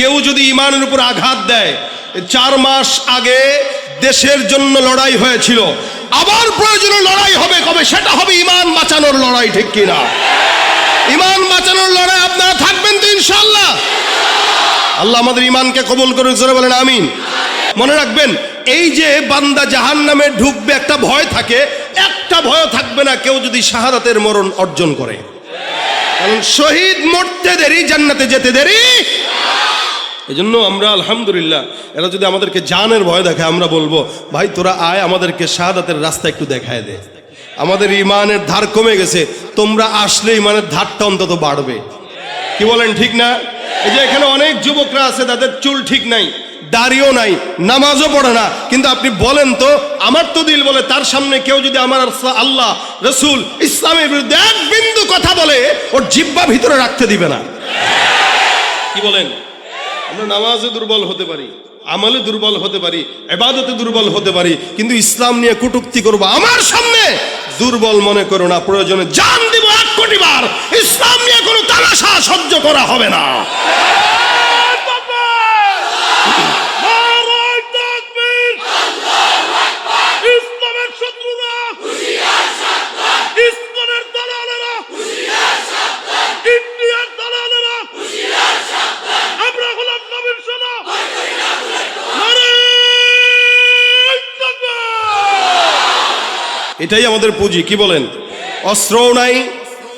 কেউ যদি ইমানের উপর আঘাত দেয়, চার মাস আগে দেশের জন্য লড়াই হয়েছিল। আবার প্রয়োজনে লড়াই হবে, কবে সেটা হবে ইমান বাঁচানোর লড়াই, ঠিক কিনা ইমান বাঁচানোর লড়াই আপনারা থাকবেন তো ইনশাল্লাহ আল্লাহ আমাদের ইমানকে কবুল করে জোরে বলেন আমিন। মনে রাখবেন, এই যে বান্দা জাহান নামে ঢুকবে, একটা ভয় থাকে, একটা ভয় থাকবে না কেউ যদি শাহাদাতের মরণ অর্জন করে। কারণ শহীদ মরতে দেরি, জান্নাতে যেতে দেরি এই জন্য আমরা, আলহামদুলিল্লাহ, এরা যদি আমাদেরকে জানের ভয় দেখায়, আমরা বলব, ভাই, তোরা আয়, আমাদেরকে শাহাদাতের রাস্তা একটু দেখায় দে। আমাদের ইমানের ধার কমে গেছে, তোমরা আসলে ইমানের ধারটা অন্তত বাড়বে। কি বলেন, ঠিক না? এই যে এখানে অনেক যুবকরা আছে, তাদের চুল ঠিক নাই, দাড়িও নাই, নামাজও পড়ে না। কিন্তু আপনি বলেন তো, আমার তো দিল বলে, তার সামনে কেউ যদি আমার আল্লাহ, রসুল, ইসলামের বিরুদ্ধে এক বিন্দু কথা বলে, ওর জিব্বা ভিতরে রাখতে দিবে না। কি বলেন? আমরা নামাজে দুর্বল হতে পারি আমলে দুর্বল হতে পারি এবাদতে দুর্বল হতে পারি, কিন্তু ইসলাম নিয়ে কুটুক্তি করব আমার সামনে, দুর্বল মনে করো না, প্রয়োজনে জান দিব এক কোটি বার। ইসলাম নিয়ে কোনো তামাশা সহ্য করা হবে না ইসলামের শত্রুরা ইসলামের দালালেরা ইন্ডিয়ার দালালেরা আমরা হলাম নবীর সোনা এটাই আমাদের পুঁজি, কি বলেন? অস্ত্রও নাই,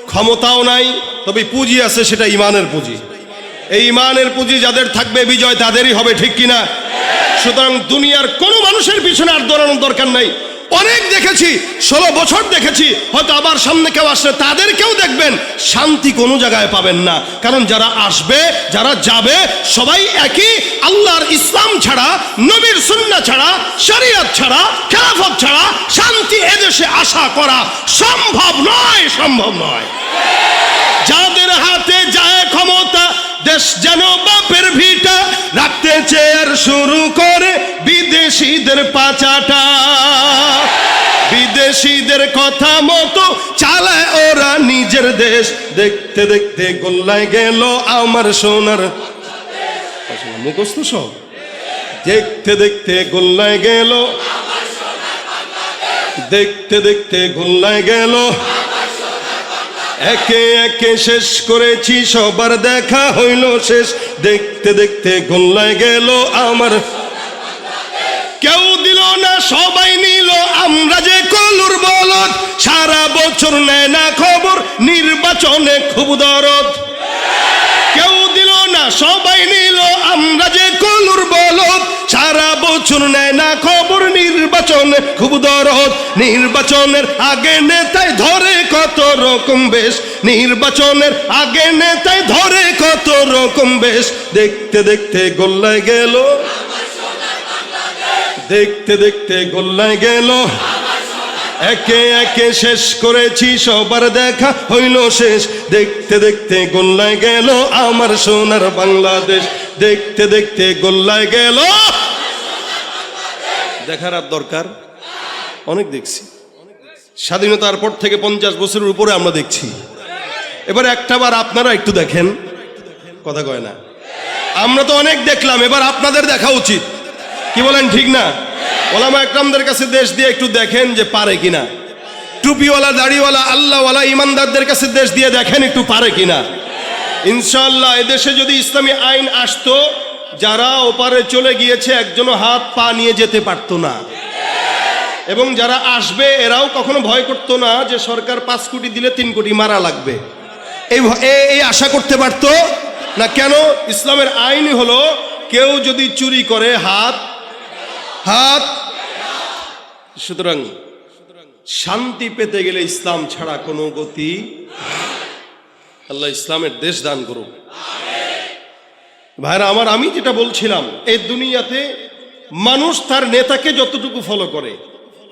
ক্ষমতাও নাই, তবে পুঁজি আছে সেটা ইমানের পুঁজি। এই ইমানের পুঁজি যাদের থাকবে বিজয় তাদেরই হবে, ঠিক কিনা? সুতরাং দুনিয়ার কোনো মানুষের পিছনে আর দৌড়ানোর দরকার নাই। অনেক দেখেছি, ষোলো বছর দেখেছি, হয়তো আবার সামনে কেউ আসলে তাদেরকেও দেখবেন। শান্তি কোনো জায়গায় পাবেন না। কারণ যারা আসবে, যারা যাবে, সবাই একই। আল্লাহর ইসলাম ছাড়া, নবীর সুন্না ছাড়া, শরীয়ত ছাড়া, খেলাফত ছাড়া, শান্তি এদেশে আশা করা সম্ভব নয় সম্ভব নয়। যাদের হাতে যায় ক্ষমতা দেশ যেন বাপের ভিটা রাখতে চেয়ার শুরু করে বিদেশিদের পাচাটা। বিদেশিদের কথা মতো চালায় ওরা নিজের দেশ। দেখতে দেখতে গোল্লায় গেল আমার সোনার। মুখস্থ সব? দেখতে দেখতে গোল্লায় গেল। দেখতে দেখতে গোল্লায় গেল। একে একে শেষ করেছি, সবার দেখা হইল শেষ। দেখতে দেখতে গোল্লায় গেল আমার। কেউ দিল না, সবাই নিল, আমরা যে কলুর বলদ। সারা বছর নেয় না খবর, নির্বাচনে খুব দরদ। কেউ দিল না, সবাই নিল, আমরা যে কলুর বলদ। সারা বছর নেয় না খবর খুব দরদ। নির্বাচনের আগে নেতায় ধরে কত রকম বেশ। নির্বাচনের আগে নেতায় ধরে কত রকম বেশ। দেখতে দেখতে গোল্লায় গেল। দেখতে দেখতে গোল্লায় গেল। একে একে শেষ করেছি, সবার দেখা হইল শেষ। দেখতে দেখতে গোল্লায় গেল আমার সোনার বাংলাদেশ। দেখতে দেখতে গোল্লায় গেল। দেখার আর দরকার? অনেক দেখছি। স্বাধীনতার পর থেকে পঞ্চাশ বছরের উপরে আমরা দেখছি। এবার একটা বার আপনারা একটু দেখেন। কথা কয় না। আমরা তো অনেক দেখলাম, এবার আপনাদের দেখা উচিত। কি বলেন, ঠিক না? ওলামা একরামদের কাছে দেশ দিয়ে একটু দেখেন যে পারে কিনা। টুপিওয়ালা, দাড়িওয়ালা, আল্লাহওয়ালা, ইমানদারদের কাছে দেশ দিয়ে দেখেন একটু পারে কিনা। ইনশাল্লাহ এদেশে যদি ইসলামী আইন আসতো, যারা ওপারে চলে গিয়েছে, একজনও হাত পা নিয়ে যেতে পারতো না। এবং যারা আসবে, এরাও কখনো ভয় করতো না যে সরকার পাঁচ কোটি দিলে তিন কোটি মারা লাগবে। এই এই আশা করতে পারতো না কেন? ইসলামের আইন হলো, কেউ যদি চুরি করে হাত হাত, সুতরাং শান্তি পেতে গেলে ইসলাম ছাড়া কোনো গতি আল্লাহ ইসলামের দেশ দান করুক। ভাইরা, আমার আমি যেটা বলছিলাম, এই দুনিয়াতে মানুষ তার নেতাকে যতটুকু ফলো করে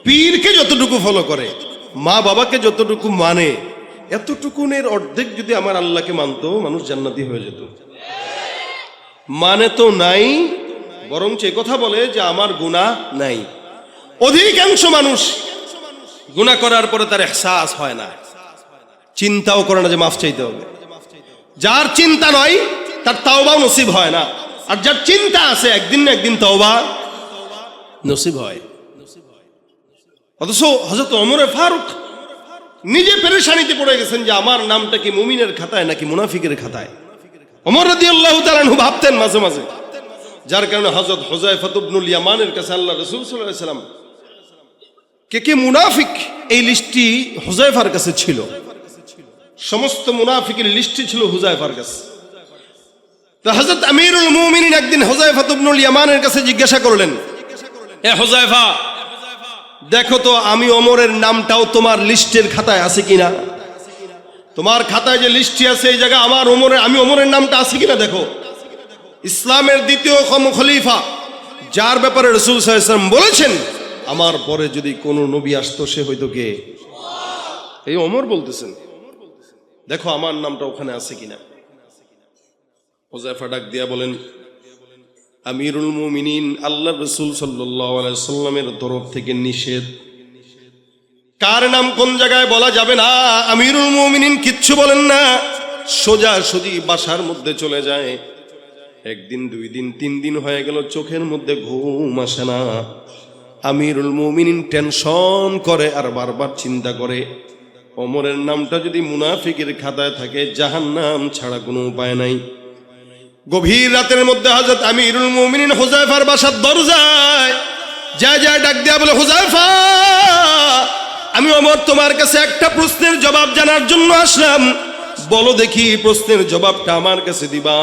পীরকে যতটুকু ফলো করে, মা বাবাকে যতটুকু মানে এতটুকুনের অর্ধেক যদি আমার আল্লাহকে মানতো, মানুষ জান্নাতি হয়ে যেত। মানে তো নাই, বরঞ্চ কথা বলে যে আমার গুণা নাই। অধিকাংশ মানুষ গুণা করার পরে তার এহসাস হয় না। চিন্তাও করে না যে মাফ চাইতে হবে। যার চিন্তা নয়, তার তাওবাও নসিব হয় না। আর যার চিন্তা আছে, একদিন না একদিন তাওবা নসিব হয়। অথচ হজরত অমরে ফারুক নিজে পেরেশানিতে পড়ে গেছেন যে আমার নামটা কি মুমিনের খাতায় নাকি মুনাফিকের খাতায়? অমর রাদি আল্লাহ তালানহু ভাবতেন মাঝে মাঝে, যার কারণে হজরত হোজাই ফতুবনুল ইয়ামানের কাছে আল্লাহ রসুল সাল্লাম কে কে মুনাফিক এই লিস্টটি হুজাইফার কাছে ছিল। সমস্ত মুনাফিকের লিস্টটি ছিল হুজাইফার কাছে। হজরত আমিরুল মুমিনিন একদিন হুজাইফা তুবনুল ইয়ামানের কাছে জিজ্ঞাসা করলেন, এ হুজাইফা দেখো তো, আমি অমরের নামটাও তোমার লিস্টের খাতায় আছে কিনা? তোমার খাতায় যে লিস্টটি আছে এই জায়গায় আমার ওমরের আমি ওমরের নামটা আছে কিনা দেখো? ইসলামের দ্বিতীয় খম খলিফা, যার ব্যাপারে রসুল সাহেব বলেছেন, আমার পরে যদি কোনো নবী আসতো, সে হয়তো কে? এই অমর বলতেছেন। দেখো, আমার নামটা ওখানে আছে কিনা? হোজাইফা ডাক দিয়া বলেন আমিরুল মুমিনিন আল্লাহ রসুল সাল্লামের তরফ থেকে নিষেধ। কার নাম কোন জায়গায় বলা যাবে না? আমিরুল মুমিনিন কিচ্ছু বলেন না। সোজা সুজি বাসার মধ্যে চলে যায়। একদিন, দুই দিন, তিন দিন হয়ে গেল, চোখের মধ্যে ঘুম আসে না। আমিরুল মুমিনিন টেনশন করে আর বারবার চিন্তা করে। অমরের নামটা যদি মুনাফিকের খাতায় থাকে জাহান নাম ছাড়া কোনো উপায় নাই। গভীর রাতের মধ্যে হজরত আমিরুল মুমিনিন হুজাইফার বাসার দরজায় যা যা ডাক দেয়া বলে হুজাইফা আমি অমর, তোমার কাছে একটা প্রশ্নের জবাব জানার জন্য আসলাম। বলো দেখি প্রশ্নের জবাবটা আমার কাছে দিবা।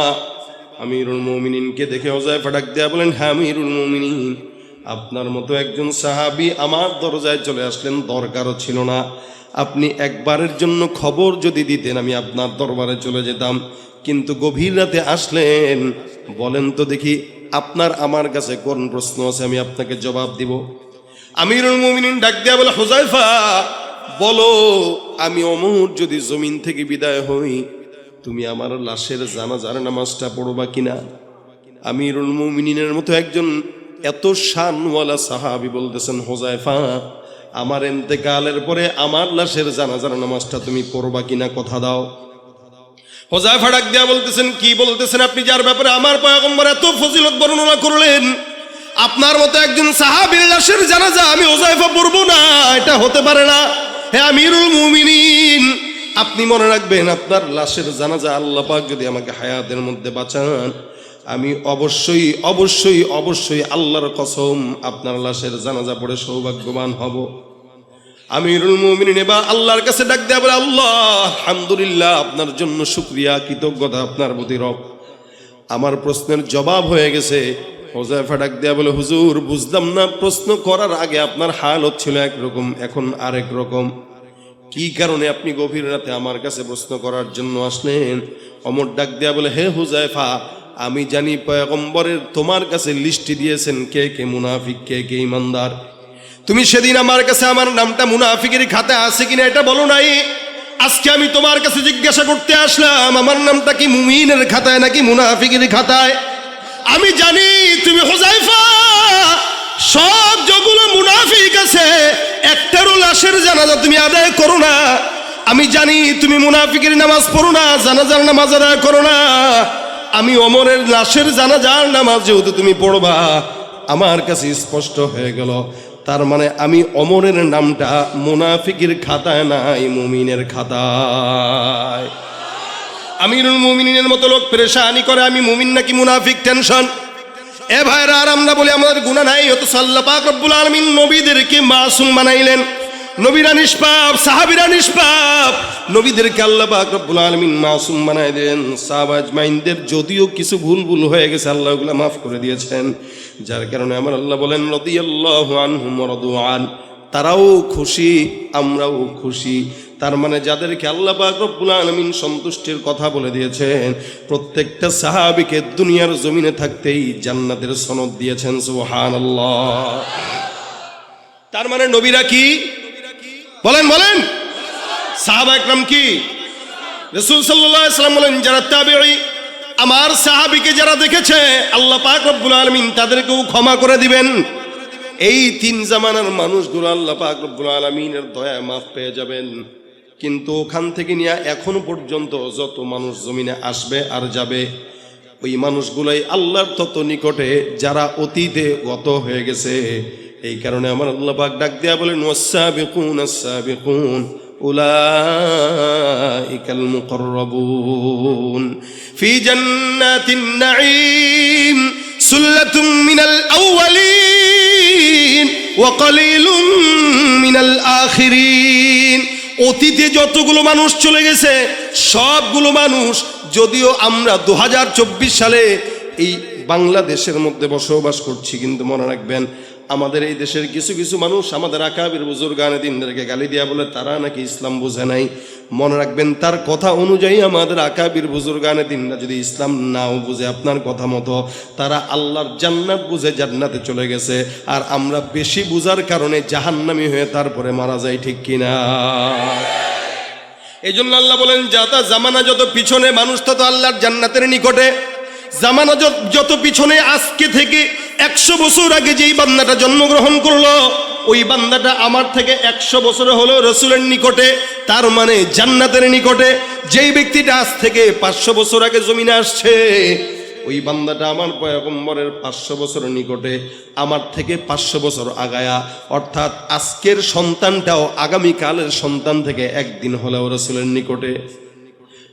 আমিরুল মুমিনিনকে দেখে হুজাইফা ডাক দেয়া বলেন হ্যাঁ আমিরুল মুমিনিন, আপনার মতো একজন সাহাবি আমার দরজায় চলে আসলেন, দরকারও ছিল না। আপনি একবারের জন্য খবর যদি দিতেন, আমি আপনার দরবারে চলে যেতাম। কিন্তু গভীর রাতে আসলেন। বলেন তো দেখি, আপনার আমার কাছে কোন প্রশ্ন আছে? আমি আপনাকে জবাব দিব। আমিরুল মুমিনিন ডাক দেয়া বলে হোজাইফা বলো, আমি অমর যদি জমিন থেকে বিদায় হই, তুমি আমার লাশের জানাজার নামাজটা পড়বা কিনা? আমিরুল মুমিনিনের মতো একজন এত শানওয়ালা সাহাবি বলতেছেন হোজাইফা আমার এন্তেকালের পরে আমার লাশের জানাজার নামাজটা তুমি পড়বা কিনা? কথা দাও। হোজাইফা ডাক দেয়া বলতেছেন, কি বলতেছেন আপনি যার ব্যাপারে আমার পয়গম্বর এত ফজিলত বর্ণনা করলেন? আপনার মতো একজন সাহাবীর লাশের জানাজা আমি হোজাইফা পড়ব না, এটা হতে পারে না। হে আমিরুল মুমিনিন, আপনি মনে রাখবেন আপনার লাশের জানাজা আল্লাহ পাক যদি আমাকে হায়াতের মধ্যে বাঁচান, আমি অবশ্যই অবশ্যই অবশ্যই আল্লাহর কসম আপনার লাশের জানাজা পড়ে সৌভাগ্যবান হব। আমিরুল মুমিনিন, এবার আল্লাহর কাছে ডাক দেয়া বলে, আল্লাহ, আলহামদুলিল্লাহ, আপনার জন্য শুক্রিয়া, কৃতজ্ঞতা, আপনার প্রতি রব। আমার প্রশ্নের জবাব হয়ে গেছে। হোজাইফা ডাক দেয়া বলে, হুজুর, বুঝলাম না, প্রশ্ন করার আগে আপনার হাল হচ্ছিল একরকম, এখন আরেক রকম। কি কারণে আপনি গভীর রাতে আমার কাছে প্রশ্ন করার জন্য আসলেন? অমর ডাক দেয়া বলে, হে হুজাইফা আমি জানি পয়গম্বরের তোমার কাছে লিস্টি দিয়েছেন কে কে মুনাফিক, কে কে ইমানদার। তুমি সেদিন আমার কাছে আমার নামটা মুনাফিকের খাতায় আছে কিনা এটা বলো নাই? আজকে আমি তোমার কাছে জিজ্ঞাসা করতে আসলাম, আমার নামটা কি মুমিনের খাতায় নাকি মুনাফিকের খাতায়? আমি জানি তুমি হোজাইফা সব যেগুলো মুনাফিক আছে, একটারও লাশের জানাজা তুমি আদায় করো না। আমি জানি তুমি মুনাফিকের নামাজ পড়ো না, জানাজার নামাজ আদায় করো না। আমি অমরের লাশের জানাজার নামাজ যেহেতু তুমি পড়বা, আমার কাছে স্পষ্ট হয়ে গেল তার মানে আমি অমরের নামটা মুনাফিকের খাতায় নাই, মুমিনের খাতায়। আমিরুল মুমিনের মতো লোক পেরেশানি করে আমি মুমিন নাকি মুনাফিক, টেনশন। এ ভাইরা, আর আমরা বলি আমাদের গুণা নাই হতো সাল্লাপাক রব্বুল আলমিন নবীদেরকে মাসুম বানাইলেন। নবীরা নিষ্পাপ, সাহাবিরা নিষ্পাপ। নবীদেরকে আল্লাহ পাক রব্বুল আলমিন মাসুম বানাই দেন। সাহাবাজ মাইনদের যদিও কিছু ভুল ভুল হয়ে গেছে, আল্লাহ ওগুলা মাফ করে দিয়েছেন। যার কারণে আমার আল্লাহ বলেন রদি আল্লাহ আন। তারাও খুশি, আমরাও খুশি। তার মানে যাদেরকে আল্লাহ রব্বুল আলমিন সন্তুষ্টির কথা বলে দিয়েছেন, প্রত্যেকটা সাহাবিকে দুনিয়ার জমিনে থাকতেই জান্নাতের সনদ দিয়েছেন সুহান তার মানে নবীরা কি? বলেন বলেন। সাহাবা একরাম কি? রসুল সাল্লাম বলেন, যারা তাবেঈ, আমার সাহাবিকে যারা দেখেছে, আল্লাহ পাক রব্বুল আলমিন তাদেরকেও ক্ষমা করে দিবেন। এই তিন জামানার মানুষগুলো আল্লাহ পাক রব্বুল আলমিনের দয়া মাফ পেয়ে যাবেন। কিন্তু ওখান থেকে নিয়ে এখনও পর্যন্ত যত মানুষ জমিনে আসবে আর যাবে, ওই মানুষগুলাই আল্লাহর তত নিকটে যারা অতীতে গত হয়ে গেছে এই কারণে আমার আল্লাহ পাক ডাক দেয়া বলেন ওয়াসাবিকুন আসাবিকুন মুকররাবুন, ফি জান্নাতিন নাঈম, সুল্লাতুম মিনাল আউয়ালিন ওয়া কালিলুম মিনাল আখিরিন। অতীতে যতগুলো মানুষ চলে গেছে, সবগুলো মানুষ, যদিও আমরা দু হাজার চব্বিশ সালে এই বাংলাদেশের মধ্যে বসবাস করছি, কিন্তু মনে রাখবেন আমাদের এই দেশের কিছু কিছু মানুষ আমাদের আকাবির বুজুর্গানে দিনদেরকে গালি দিয়া বলে, তারা নাকি ইসলাম বোঝে নাই। মনে রাখবেন, তার কথা অনুযায়ী আমাদের আকাবির বুজুর্গানে দিনরা যদি ইসলাম নাও বুঝে, আপনার কথা মতো, তারা আল্লাহর জান্নাত বুঝে জান্নাতে চলে গেছে। আর আমরা বেশি বুঝার কারণে জাহান্নামি হয়ে তারপরে মারা যাই, ঠিক কিনা? এই জন্য আল্লাহ বলেন যাতা জামানা যত পিছনে মানুষ, তত আল্লাহর জান্নাতের নিকটে। জামানা যত- পিছনে আজকে থেকে একশো বছর আগে যেই বান্দাটা জন্মগ্রহণ করল, ওই বান্দাটা আমার থেকে একশো বছর হলো রসুলের নিকটে, তার মানে জান্নাতের নিকটে। যেই ব্যক্তিটা আজ থেকে পাঁচশো বছর আগে জমিনে আসছে, ওই বান্দাটা আমার পয়গম্বরের পাঁচশো বছরের নিকটে আমার থেকে পাঁচশো বছর আগায়া। অর্থাৎ আজকের সন্তানটাও আগামীকালের সন্তান থেকে একদিন হলেও রসুলের নিকটে।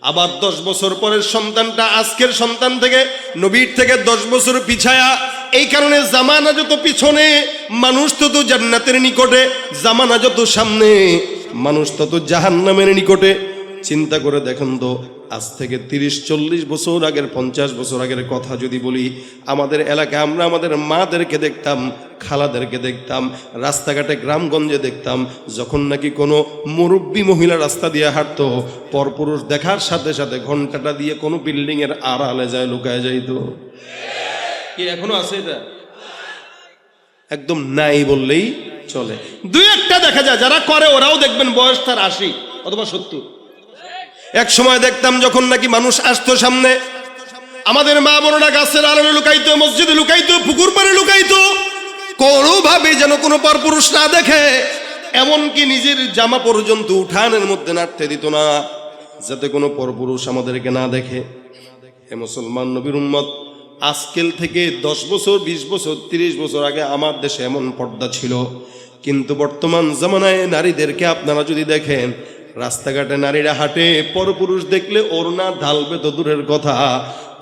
আবার দশ বছর পরের সন্তানটা আজকের সন্তান থেকে, নবীর থেকে দশ বছর পিছায়া, এই কারণে জামানা যত পিছনে, মানুষ তত জান্নাতের নিকটে, জামানা যত সামনে, মানুষ তত জাহান্নামের নিকটে। চিন্তা করে দেখেন তো আজ থেকে তিরিশ, চল্লিশ বছর আগের, পঞ্চাশ বছর আগের কথা যদি বলি, আমাদের এলাকায় আমরা আমাদের মাদেরকে দেখতাম, খালাদেরকে দেখতাম, রাস্তাঘাটে গ্রামগঞ্জে দেখতাম, যখন নাকি কোনো মুরব্বী মহিলা রাস্তা দিয়ে হাঁটতো, পরপুরুষ দেখার সাথে সাথে ঘন্টাটা দিয়ে কোনো বিল্ডিংয়ের আড়ালে যায়, লুকায় যাইতো। কি এখনও আছে এটা? একদম নাই বললেই চলে। দুই একটা দেখা যায়, যারা করে ওরাও দেখবেন বয়স তার আশি অথবা সত্তর। এক সময় দেখতাম যখন নাকি মানুষ আসতো সামনে, আমাদের মা বোনরা গাছের আড়ালে লুকাইতো, মসজিদে লুকাইতো, পুকুর পাড়ে লুকাইতো। কোনোভাবে যেন কোনো পরপুরুষ না দেখে, এমনকি নিজের জামা পর্যন্ত উঠানের মধ্যে নাড়তে দিত না, যাতে কোনো পরপুরুষ আমাদেরকে না দেখে। হে মুসলমান নবীর উম্মত, আজকেল থেকে দশ বছর, বিশ বছর, তিরিশ বছর আগে আমার দেশে এমন পর্দা ছিল। কিন্তু বর্তমান জামানায় নারীদেরকে আপনারা যদি দেখেন রাস্তাঘাটে নারীরা হাঁটে, পরপুরুষ দেখলে ওড়না ঢালবে তো দূরের কথা।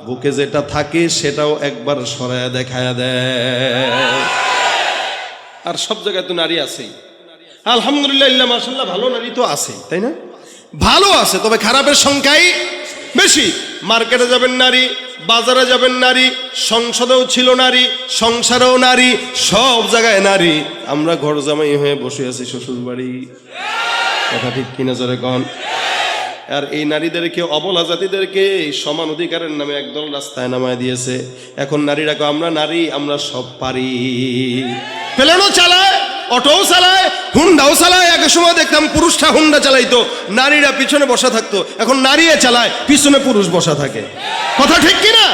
বুকে যেটা থাকে সেটাও একবার সরায়া দেখায় দেয়। আর সব জায়গায় তো নারী আছেই। আলহামদুলিল্লাহ মাসাল্লাহ ভালো নারী তো আছে তাই না? ভালো আছে, তবে খারাপের সংখ্যাই বেশি। মার্কেটে যাবেন নারী, বাজারে যাবেন নারী, সংসদেও ছিল নারী, সংসারেও নারী, সব জায়গায় নারী। আমরা ঘর জামাই হয়ে বসে আছি শ্বশুর বাড়ি কথা ঠিক কিনা জোরে কন? আর এই নারীদেরকে, অবলা জাতিদেরকে সমান অধিকারের নামে একদল রাস্তায় নামায় দিয়েছে। এখন নারীরা আমরা নারী, আমরা সব পারি। প্লেনও চালায়। অটোও চালায়, হুন্ডাও চালায়। এক সময় দেখতাম পুরুষরা হুন্ডা চালাইতো, নারীরা পিছনে বসা থাকতো। এখন নারীয়ে চালায়, পিছনে পুরুষ বসা থাকে। কথা ঠিক কি না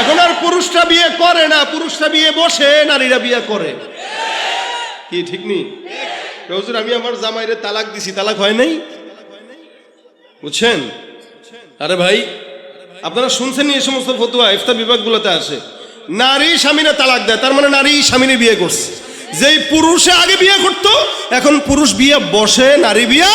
এখন আর পুরুষরা বিয়ে করে না, পুরুষরা বিয়ে বসে, নারীরা বিয়ে করে। কি, ঠিক নেই হুজুর আমি আমার জামাইরে তালাক দিছি, তালাক হয় নাই? বুঝছেন? আরে ভাই, আপনারা শুনছেন এই সমস্ত ফতুয়া? ইফতার বিভাগগুলোতে আসে। নারী স্বামীরা তালাক দেয়, তার মানে নারী স্বামীরে বিয়ে করছে। যেই পুরুষে আগে বিয়ে করত, এখন পুরুষ বিয়ে বসে, নারী বিয়া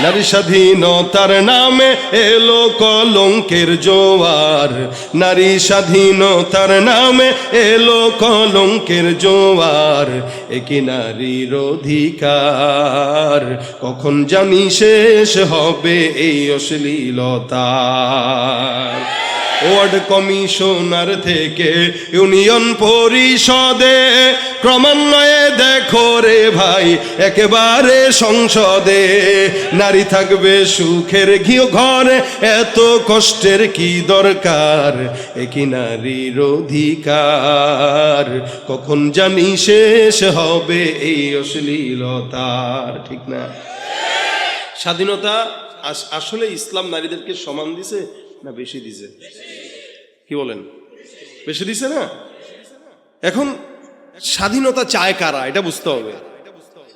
নারী স্বাধীনতার নামে এলো কলঙ্কের জোয়ার। নারী স্বাধীনতার নামে এলো কলঙ্কের জোয়ার। একে নারীর অধিকার। কখন জানি শেষ হবে এই অশ্লীলতার ওয়ার্ড কমিশনার থেকে ইউনিয়ন পরিষদে ক্রমান্বয়ে দেখো রে ভাই, একেবারে সংসদে। নারী থাকবে সুখের ঘিও ঘরে, এত কষ্টের কি দরকার? একই নারীর অধিকার। কখন জানি শেষ হবে এই অশ্লীলতার, ঠিক না? স্বাধীনতা আস- আসলে ইসলাম নারীদেরকে সমান দিছে? না, বেশি দিছে। কি বলেন? বেশি দিছে না? এখন স্বাধীনতা চায় কারা? এটা বুঝতে হবে।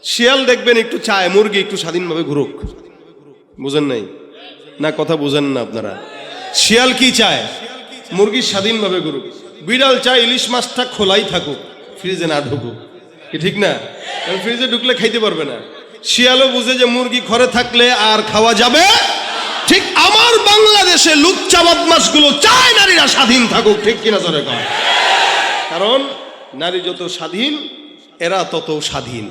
শিয়াল দেখবেন একটু চায়, মুরগি একটু স্বাধীনভাবে ঘুরুক। বুঝেন নাই? না, কথা বুঝেন না আপনারা। শিয়াল কি চায়? মুরগি স্বাধীনভাবে ঘুরুক। বিড়াল চায় ইলিশ মাছটা খোলাই থাকুক, ফ্রিজে না ঢুকুক। কি ঠিক না? ফ্রিজে ঢুকলে খাইতে পারবে না। শিয়ালও বুঝে যে মুরগি ঘরে থাকলে আর খাওয়া যাবে আমার বাংলাদেশে লুচ্চা বদমাসগুলো চায় নারীরা স্বাধীন থাকুক, ঠিক কিনা জোরে কারণ নারী যত স্বাধীন, এরা তত স্বাধীন।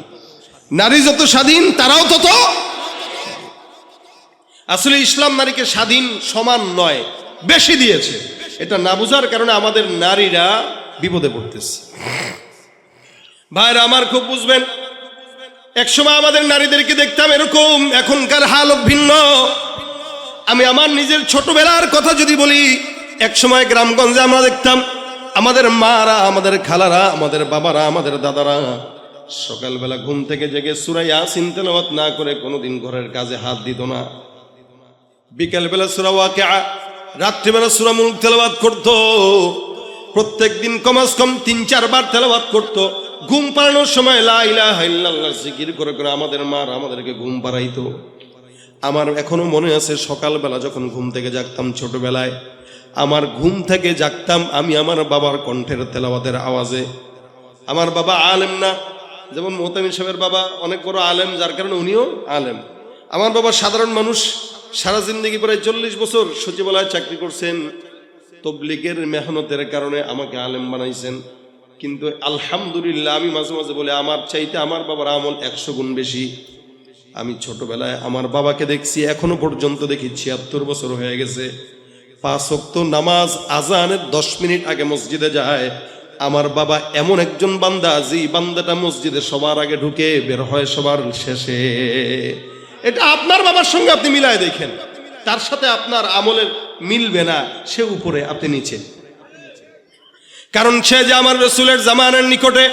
নারী যত স্বাধীন, তারাও তত আসলে ইসলাম নারীকে স্বাধীন সমান নয়, বেশি দিয়েছে। এটা না বোঝার কারণে আমাদের নারীরা বিপদে পড়তেছে। ভাইরা আমার খুব বুঝবেন, একসময় আমাদের নারীদেরকে দেখতাম এরকম, এখনকার হাল ভিন্ন আমি আমার নিজের ছোটবেলার কথা যদি বলি একসময় গ্রামগঞ্জে আমরা দেখতাম, আমাদের মারা, আমাদের খালারা, আমাদের বাবারা, আমাদের দাদারা সকালবেলা ঘুম থেকে জেগে সুরাইয়া চিন্তালবাদ না করে কোনোদিন ঘরের কাজে হাত দিত না। বিকালবেলা সুরা ওয়াকে রাত্রিবেলা সুরা মুলক তেলাবাদ করতো। প্রত্যেক দিন কমাস কম তিন চারবার তেলাবাদ করতো। ঘুম পাড়ানোর সময় লা ইলাহা ইল্লাল্লাহ জিকির করে করে আমাদের মার আমাদেরকে ঘুম পাড়াইতো। আমার এখনও মনে আছে সকালবেলা যখন ঘুম থেকে জাগতাম ছোটবেলায়। আমার ঘুম থেকে জাগতাম আমি আমার বাবার কণ্ঠের তেলাওয়াতের আওয়াজে। আমার বাবা আলেম না, যেমন মোহতামিন সাহেবের বাবা অনেক বড় আলেম, যার কারণে উনিও আলেম। আমার বাবা সাধারণ মানুষ, সারা জিন্দগি প্রায় চল্লিশ বছর সচিবালয়ে চাকরি করছেন। তবলিগের মেহনতের কারণে আমাকে আলেম বানাইছেন। কিন্তু আলহামদুলিল্লাহ আমি মাঝে মাঝে বলে, আমার চাইতে আমার বাবার আমল একশো গুণ বেশি। আমি ছোটবেলায় আমার বাবাকে দেখছি, এখনও পর্যন্ত দেখি ছিয়াত্তর বছর হয়ে গেছে। পাঁচ অক্ত নামাজ আজানের দশ মিনিট আগে মসজিদে যায়। আমার বাবা এমন একজন বান্দা যে বান্দাটা মসজিদে সবার আগে ঢুকে বের হয় সবার শেষে। এটা আপনার বাবার সঙ্গে আপনি মিলায় দেখেন। তার সাথে আপনার আমলের মিলবে না, সে উপরে, আপনি নিচে। কারণ সে যে আমার রসুলের জামানের নিকটে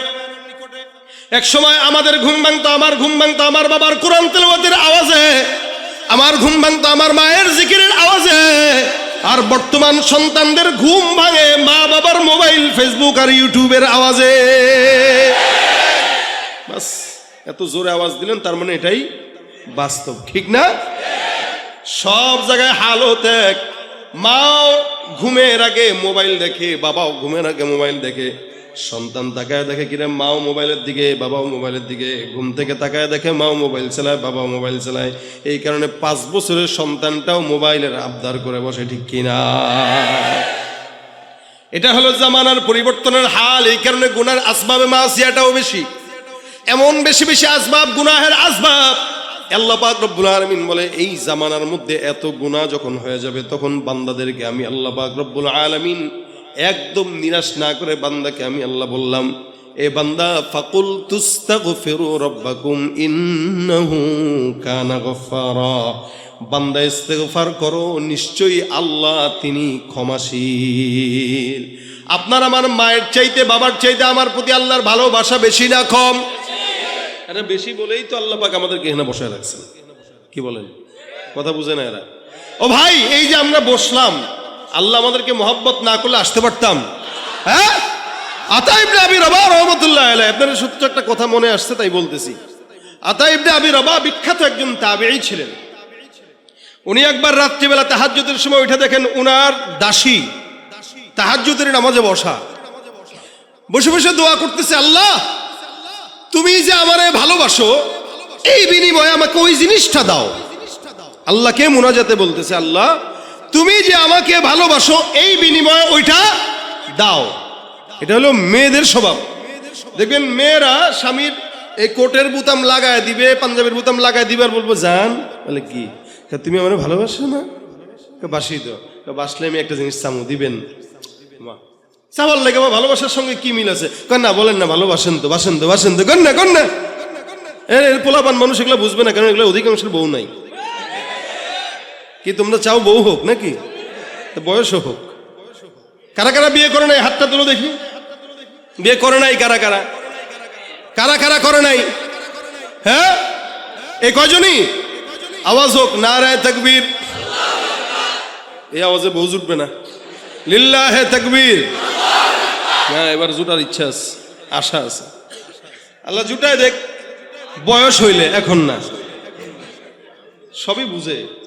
এক সময় আমাদের ঘুম ভাঙতো, আমার ঘুম ভাঙতো, আমার বাবার কোরআন তেলাওয়াতের আওয়াজে, আমার ঘুম ভাঙতো, আমার মায়ের জিকিরের আওয়াজে, আর বর্তমান সন্তানদের ঘুম ভাঙে মা বাবার মোবাইল, ফেসবুক আর ইউটিউবের আওয়াজে। বাস, এত জোরে আওয়াজ দিলেন, তার মানে এটাই বাস্তব, ঠিক না? সব জায়গায় হালত এক, মাও ঘুমের আগে মোবাইল দেখে, বাবাও ঘুমের আগে মোবাইল দেখে। সন্তান তাকায় দেখে কিরে, মাও মোবাইলের দিকে, বাবাও মোবাইলের দিকে, ঘুম থেকে তাকায় দেখে মাও মোবাইল চালায়, বাবাও মোবাইল চালায়। এই কারণে পাঁচ বছরের সন্তানটাও মোবাইলের আবদার করে বসে, ঠিক কিনা? এটা হলো জামানার পরিবর্তনের হাল, এই কারণে গুনার আসবাবে মাসিয়াটাও বেশি। এমন বেশি বেশি আসবাব, গুনাহের আসবাব। আল্লাহ পাক রব্বুল আলামিন বলে, এই জামানার মধ্যে এত গুনাহ যখন হয়ে যাবে, তখন বান্দাদেরকে আমি আল্লাহ পাক রব্বুল আলামিন একদম নিরাশ না করে বান্দাকে আমি আল্লাহ বললাম এ বান্দা ফাকুল তুস্তাগফিরু রাব্বাকুম ইন্নাহু কানা গফফারা। বান্দা ইস্তেগফার করো নিশ্চয়ই আল্লাহ তিনি ক্ষমাশীল। আপনার আমার মায়ের চাইতে বাবার চাইতে আমার প্রতি আল্লাহর ভালোবাসা বেশি না কম? আরে বেশি বলেই তো আল্লাহ পাক আমাদেরকে এখানে বসায় রাখছেন। কি বলেন? কথা বুঝে না এরা। ও ভাই এই যে আমরা বসলাম আল্লাহ আমাদেরকে মহব্বত না করলে আসতে পারতাম। হ্যাঁ? আতা ইবনে আবি রবা রহমতুল্লাহ আলাই আপনার সত্য একটা কথা মনে আসছে, তাই বলতেছি। আতা ইবনে আবি রবা বিখ্যাত একজন তাবেঈ ছিলেন। উনি একবার রাত্রিবেলা তাহাজ্জুদের সময় উঠে দেখেন উনার দাসী তাহাজ্জুদের নামাজে বসা। বসে বসে দোয়া করতেছে, আল্লাহ, তুমি যে আমারে ভালোবাসো, এই বিনিময়ে আমাকে ওই জিনিসটা দাও। আল্লাহকে মোনাজাতে বলতেছে, আল্লাহ তুমি যে আমাকে ভালোবাসো, এই বিনিময়ে ওইটা দাও। এটা হলো মেয়েদের স্বভাব। দেখবেন মেয়েরা স্বামীর এই কোটের বুতাম লাগায় দিবে, পাঞ্জাবের বুতাম লাগায় দিবে, আর বলব, জান। বলে, কি? তুমি আমার ভালোবাসো না? বাসি তো। বাসলে আমি একটা জিনিস চামু, দিবেন। চাওয়ার লেগে আমার ভালোবাসার সঙ্গে কি মিল আছে? কন না, বলেন না, ভালোবাসেন তো, বাসেন তো বাসেন তো। কন না কন না। এর এর পোলাপান মানুষ এগুলো বুঝবে না, কারণ এগুলো অধিকাংশের বউ নাই। কি তোমরা চাও বউ হোক নাকি? তো বয়সও হোক। কারা কারা বিয়ে করে নাই? হাতটা তুলো দেখি। বিয়ে করে নাই কারা কারা? কারা কারা করে নাই? হ্যাঁ? এ কয়জনই আওয়াজ হোক। না রায় তকবীর। এই আওয়াজে বউ জুটবে না। লিল্লাহে তকবীর। হ্যাঁ এবার জুটার ইচ্ছা আছে, আশা আছে। আল্লাহ জুটায় দেখ, বয়স হইলে এখন না। সবই বুঝে।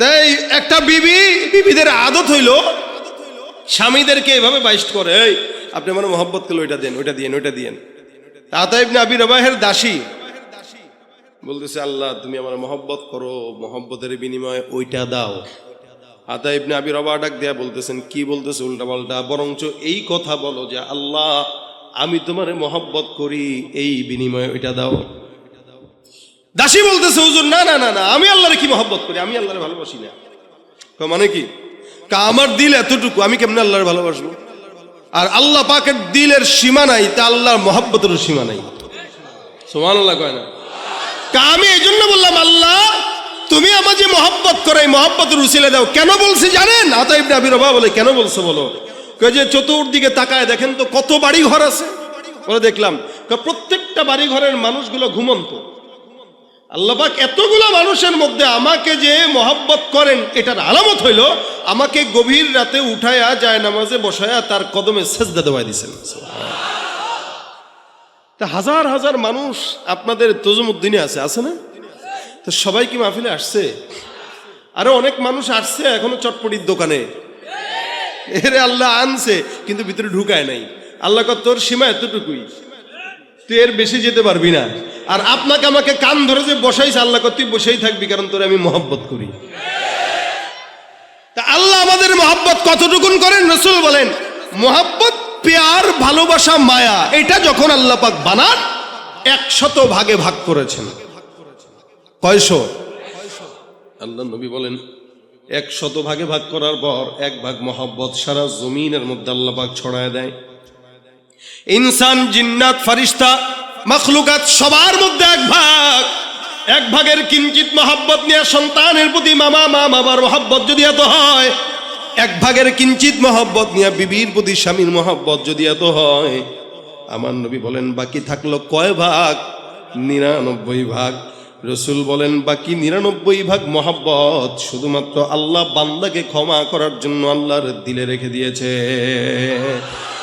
তাই একটা বিবি বিবিদের আদত হইল স্বামীদেরকে এভাবে বাইস্ট করে, এই, আপনি আমার মোহব্বত করলে ওইটা দেন, ওইটা দিয়েন ওইটা দিয়েন। আতাইব নাবি রবাহের দাসী বলতেছে, আল্লাহ, তুমি আমার মহব্বত করো, মহব্বতের বিনিময়ে ওইটা দাও। আতা ইবনে আবি রবা ডাক দেয়া বলতেছেন, কি বলতেছে উল্টা পাল্টা বরঞ্চ এই কথা বলো যে, আল্লাহ, আমি তোমারে মহব্বত করি, এই বিনিময়ে ওইটা দাও। দাসী বলতেছে, হুজুর, না না না না, আমি আল্লাহরে কি মহব্বত করি? আমি আল্লাহরে ভালোবাসি না। মানে কি? কা, আমার দিল এতটুকু, আমি কেমনে আল্লাহরে ভালোবাসবো? আর আল্লাহ পাকের দিলের সীমা নাই, তা আল্লাহর মহব্বতের সীমা নাই। সোমান আল্লাহ কয় না? কা, আমি এই জন্য বললাম, আল্লাহ, তুমি আমার যে মহব্বত করে, এই মহব্বতের উসিলে দাও। কেন বলছি জানেন? আতা ইবনে আবি রবা বলে, কেন বলছো বলো? কয় যে, চতুর্দিকে তাকায় দেখেন তো, কত বাড়ি ঘর আছে। বলে, দেখলাম। প্রত্যেকটা বাড়ি ঘরের মানুষগুলো ঘুমন্ত। আল্লাপাক এতগুলো মানুষের মধ্যে আমাকে যে মহব্বত করেন, এটার আলামত হইল, আমাকে গভীর রাতে উঠায়া যায় নামাজে বসায়া তার কদমে সেজদা দেওয়া দিছেন তা হাজার হাজার মানুষ আপনাদের তজুমুদ্দিনে আছে আছে না? তো সবাই কি মাহফিলে আসছে? আরও অনেক মানুষ আসছে এখনও চটপটির দোকানে। এরে আল্লাহ আনছে, কিন্তু ভিতরে ঢুকায় নাই। আল্লাহ তোর সীমা এতটুকুই। তুই এর বেশি যেতে পারবি না। আর আপনাকে আমাকে কান ধরে যে বসাইছে আল্লাহ তুই বসেই থাকবি, কারণ তোরে আমি মহব্বত করি। তা আল্লাহ আমাদের মহব্বত কতটুকুন করেন? রসুল বলেন, মহব্বত, পেয়ার, ভালোবাসা, মায়া, এটা যখন আল্লাহ পাক বানান, একশত ভাগে ভাগ করেছেন। কয়শো? আল্লাহ নবী বলেন এক শত ভাগে ভাগ করার পর এক ভাগ মহব্বত সারা জমিনের মধ্যে আল্লাহ পাক ছড়ায় দেয়। ইনসান, জিন্নাত, ফারিস্তা, মখলুকাত, সবার মধ্যে এক ভাগ। এক ভাগের কিঞ্চিত মহব্বত নিয়ে সন্তানের প্রতি মামা মা মামার মহব্বত যদি এত হয়, এক ভাগের কিঞ্চিত মহব্বত নিয়ে বিবির প্রতি স্বামীর মহব্বত যদি এত হয়, আমার নবী বলেন, বাকি থাকল কয় ভাগ? নিরানব্বই ভাগ। রসুল বলেন, বাকি নিরানব্বই ভাগ মহাব্বত শুধুমাত্র আল্লাহ বান্দাকে ক্ষমা করার জন্য আল্লাহর দিলে রেখে দিয়েছে।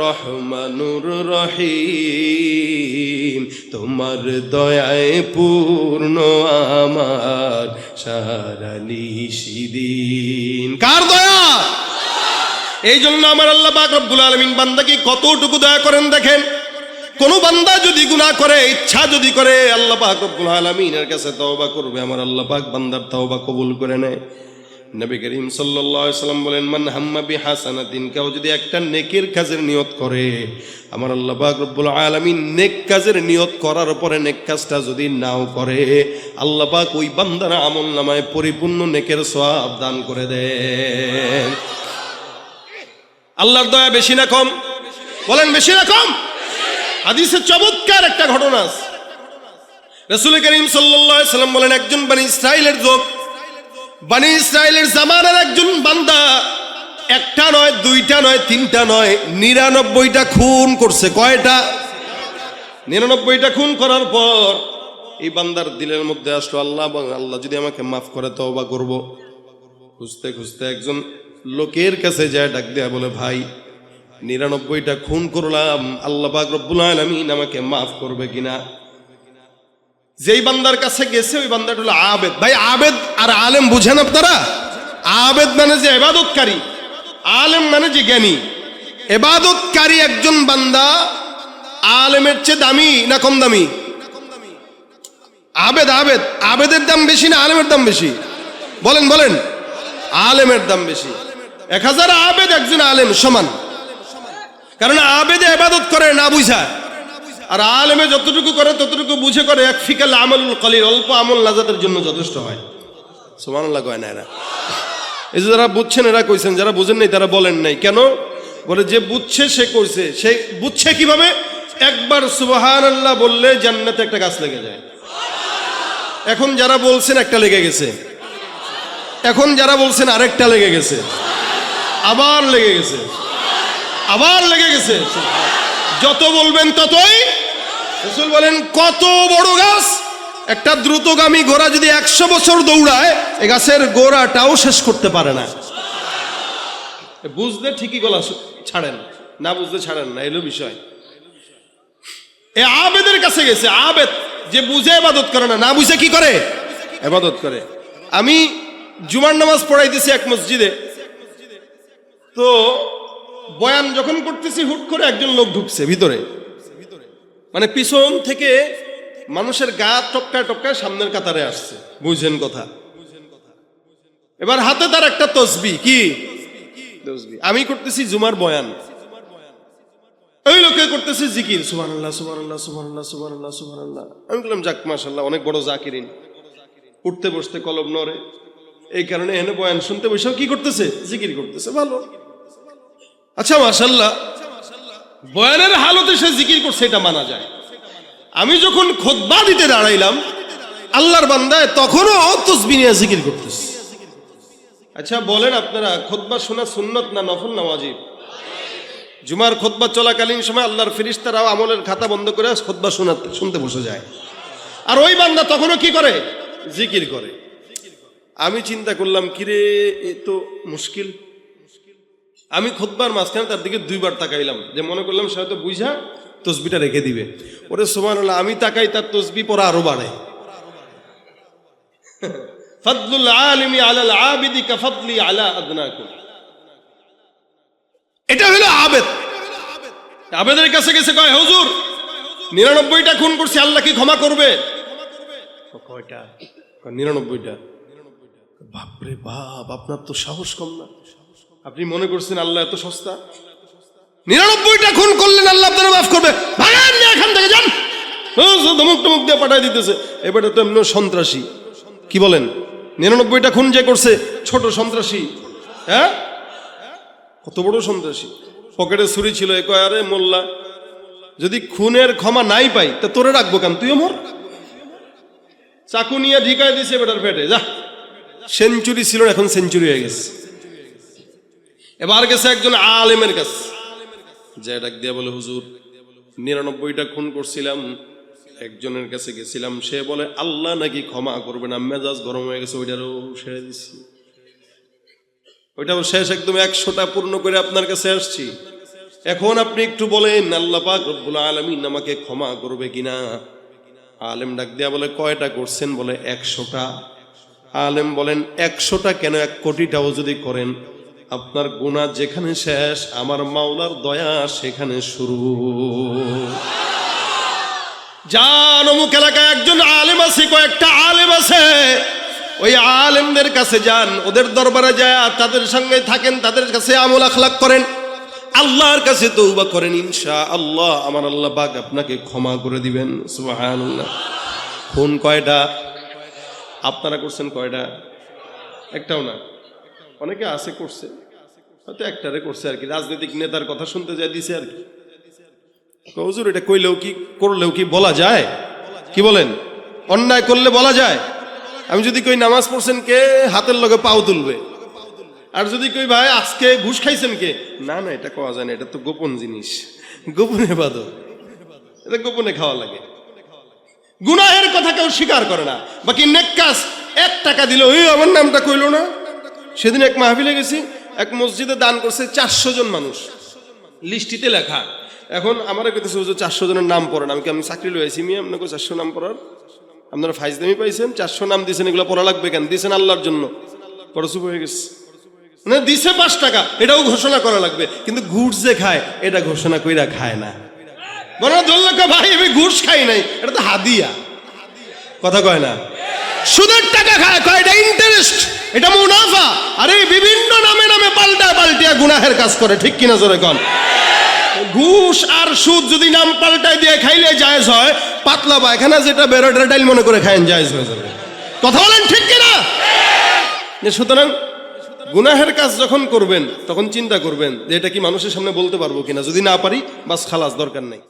রহমানুর রহিম, তোমার দয়ায় পূর্ণ আমার সারা নিশিদিন কার দয়া? এই জন্য আমার আল্লাহ পাক আলমিন বান্দাকে কতটুকু দয়া করেন দেখেন? কোন বান্দা যদি গুনাহ করে, ইচ্ছা যদি করে, আল্লাহ পাক রব্বুল আলমিনের কাছে তওবা করবে, আমার আল্লাহ পাক বান্দার তওবা কবুল করে নেয়। নবী করিম সাল্লাম বলেন, মান হাম্মা বি হাসানাতিন কেউ যদি একটা নেকের কাজের নিয়ত করে, আমার আল্লাহ পাক রব্বুল আলামিন নেক কাজের নিয়ত করার পরে নেক কাজটা যদি নাও করে, আল্লাহ পাক ওই বান্দার আমল নামায় পরিপূর্ণ নেকের সওয়াব দান করে দেন। আল্লাহর দয়া বেশি না কম? বলেন বেশি না কম? হাদিসে চমৎকার একটা ঘটনা রসুল করিম সাল্লাম বলেন, একজন বানি ইসরাইলের লোক বানি ইসরায়েলের জামানার একজন বান্দা। একটা নয়, দুইটা নয়, তিনটা নয়, নিরানব্বইটা খুন করছে। কয়টা? নিরানব্বইটা খুন করার পর এই বান্দার দিলের মধ্যে আসলো আল্লাহ আল্লাহ যদি আমাকে মাফ করে তো বা করব। খুঁজতে খুঁজতে একজন লোকের কাছে যায়, ডাক দেয়া বলে, ভাই, নিরানব্বইটা খুন করলাম। আল্লাহ পাক রব্বুল আলামিন আমাকে মাফ করবে কিনা? যেই বান্দার কাছে গেছে, ওই বান্দাটা হলো আবেদ। ভাই, আবেদ আর আলেম বুঝেন আপনারা? আবেদ মানে যে এবাদতকারী, আলেম মানে যে জ্ঞানী। এবাদতকারী একজন বান্দা আলেমের চেয়ে দামি না কম দামি? আবেদ আবেদ। আবেদের দাম বেশি না আলেমের দাম বেশি? বলেন বলেন। আলেমের দাম বেশি। এক হাজার আবেদ একজন আলেম সমান। কারণ আবেদে এবাদত করে না বুঝা আর আলেমে যতটুকু করে, ততটুকু বুঝে করে, এক ফিকাল আমল কলির অল্প আমল নাজাতের জন্য যথেষ্ট হয়। সুমানুল্লাহ কয় না এরা। এই যে যারা বুঝছেন, এরা কইছেন, যারা বুঝেন নাই, তারা বলেন নাই। কেন? বলে যে বুঝছে, সে কইছে। সে বুঝছে কীভাবে? একবার সুবাহান আল্লাহ বললে জান্নাতে একটা গাছ লেগে যায়। এখন যারা বলছেন, একটা লেগে গেছে। এখন যারা বলছেন, আরেকটা লেগে গেছে। আবার লেগে গেছে। আবার লেগে গেছে। যত বলবেন ততই রসুল বলেন, কত বড় গাছ? একটা দ্রুতগামী ঘোড়া যদি একশো বছর দৌড়ায়, এ গাছের গোড়াটাও শেষ করতে পারে না। বুঝতে ঠিকই গলা ছাড়েন, না বুঝতে ছাড়েন না, এলো বিষয়। এ আবেদের কাছে গেছে, আবেদ, যে বুঝে এবাদত করে না না বুঝে কি করে? এবাদত করে। আমি জুমার নামাজ পড়াইতেছি এক মসজিদে। তো বয়ান যখন করতেছি, হুট করে একজন লোক ঢুকছে ভিতরে। মানে পিছন থেকে মানুষের গা টপকায় টপকায় সামনের কাতারে আসছে। বুঝছেন কথা। এবার হাতে তার একটা তসবি, কি? আমি করতেছি জুমার বয়ান। ওই লোকে করতেছে জিকির। সুবান আল্লাহ সুবান আল্লাহ সুবান আল্লাহ আল্লাহ আল্লাহ আমি বললাম, যাক মাশাল্লাহ অনেক বড় জাকিরিন। উঠতে বসতে কলম নড়ে। এই কারণে এনে বয়ান শুনতে বসেও কি করতেছে? জিকির করতেছে। ভালো। আচ্ছা মাশাল্লাহ বয়ানের হালতে সে জিকির করছে, এটা মানা যায়। আমি যখন খোদবা দিতে দাঁড়াইলাম, আল্লাহর বান্দায় তখনও তসবি নিয়ে জিকির করতেছে। আচ্ছা বলেন আপনারা, খোদবা শোনা সুন্নত না নফল না ওয়াজিব? জুমার খোদবা চলাকালীন সময় আল্লাহর ফিরিস্তারাও আমলের খাতা বন্ধ করে খোদবা শোনাতে শুনতে বসে যায়। আর ওই বান্দা তখনও কি করে? জিকির করে। আমি চিন্তা করলাম, কিরে, এ তো মুশকিল। আমি খোদবার মাঝখানে তার দিকে দুইবার তাকাইলাম, যে মনে করলাম সে হয়তো বুঝা তসবিটা রেখে দিবে। ওরে সোমান আমি তাকাই তার তসবি পরে আরও বাড়ে। ফদলুল আলিমি আলাল আবিদি কাফদলি আলা আদনাকুম। এটা হলো আবেদ। আবেদের কাছে গেছে কয়, হুজুর, নিরানব্বইটা খুন করছি, আল্লাহ কি ক্ষমা করবে? কয়টা? নিরানব্বইটা। বাপরে বাপ, আপনার তো সাহস কম না। আপনি মনে করছেন আল্লাহ এত সস্তা? নিরানব্বইটা খুন করলেন, আল্লাহ আপনারা মাফ করবে। ভাগান এখান থেকে যান। সে ধমক টমক দিয়ে পাঠাই দিতেছে। এবারে তো এমনি সন্ত্রাসী। কি বলেন? নিরানব্বইটা খুন যে করছে, ছোট সন্ত্রাসী। হ্যাঁ? কত বড় সন্ত্রাসী। পকেটে ছুরি ছিল, এ কয়, আরে মোল্লা, যদি খুনের ক্ষমা নাই পাই, তা তোরে রাখব কেন? তুই মর চাকু নিয়ে ঢিকায় দিছে বেটার পেটে যা। সেঞ্চুরি ছিল, এখন সেঞ্চুরি হয়ে গেছে। এবার গেছে একজন আলেমের কাছে। যে ডাক দিয়া বলে, হুজুর, নিরানব্বইটা খুন করছিলাম, একজনের কাছে গেছিলাম। সে বলে, আল্লাহ নাকি ক্ষমা করবে না, মেজাজ গরম হয়ে গেছে, ওইটারও সেরে দিচ্ছি ওইটাও শেষ, একদম একশোটা পূর্ণ করে আপনার কাছে আসছি। এখন আপনি একটু বলেন, আল্লাহ পাক রব্বুল আলমিন আমাকে ক্ষমা করবে কিনা? আলেম ডাক দিয়া বলে, কয়টা করছেন? বলে, একশোটা। আলেম বলেন, একশোটা কেন? এক কোটিটাও যদি করেন আপনার গুণা যেখানে শেষ, আমার মাওলার দয়া সেখানে শুরু। যান অমুক এলাকায় একজন আলেম আছে, কয়েকটা আলেম আছে। ওই আলেমদের কাছে যান, ওদের দরবারে যায় তাদের সঙ্গে থাকেন, তাদের কাছে আমল আখলাক করেন। আল্লাহর কাছে তৌবা করেন ইনশা আল্লাহ আমার আল্লাহ পাক আপনাকে ক্ষমা করে দিবেন, সুবহানাল্লাহ। খুন কয়টা? আপনারা করছেন কয়টা? একটাও না। অনেকে আছে করছে, হয়তো একটারে করছে আর কি, রাজনৈতিক নেতার কথা শুনতে যায় দিছে আর কি। হুজুর, এটা কইলেও কি, করলেও কি বলা যায়? কি বলেন? অন্যায় করলে বলা যায়? আমি যদি কই নামাজ পড়ছেন কে, হাতের লগে পাও তুলবে। আর যদি কই ভাই, আজকে ঘুষ খাইছেন কে? না না, এটা কওয়া যায় না, এটা তো গোপন জিনিস। গোপনে বাদ। এটা গোপনে খাওয়া লাগে। গুনাহের কথা কেউ স্বীকার করে না। বাকি নেককাস, এক টাকা দিল ওই আমার নামটা কইলো না? সেদিন এক মাহফিলে গেছি, এক মসজিদে দান করছে চারশো জন মানুষ। লিস্টিতে লেখা। এখন আমার হুজুর, চারশো জনের নাম পড়েন। আমি কি, আমি চাকরি লয়েছি মি আপনাকে চারশো নাম পড়ার? আপনারা ফাইজদামি পাইছেন? চারশো নাম দিয়েছেন এগুলো পড়া লাগবে কেন? দিয়েছেন আল্লাহর জন্য। পড়া চুপ হয়ে গেছে। মানে দিছে পাঁচ টাকা, এটাও ঘোষণা করা লাগবে। কিন্তু ঘুষ যে খায়, এটা ঘোষণা কইরা খায় না। বড় ধরল ভাই, আমি ঘুষ খাই নাই। এটা তো হাদিয়া। কথা কয় না? সুদের টাকা খায়, কয়, এটা ইন্টারেস্ট এটা মুনাফা। আরে বিভিন্ন নামে নামে পাল্টা পাল্টিয়া গুনাহের কাজ করে, ঠিক কিনা জোরে কন? ঘুষ আর সুদ যদি নাম পাল্টাই দিয়ে খাইলে জায়েজ হয়, পাতলা পায়খানা যেটা বেরোটার ডাইল মনে করে খায়েন জায়েজ হয়ে যাবে। কথা বলেন ঠিক কিনা? সুতরাং গুনাহের কাজ যখন করবেন, তখন চিন্তা করবেন যে এটা কি মানুষের সামনে বলতে পারব কিনা? যদি না পারি, বাস খালাস, দরকার নেই।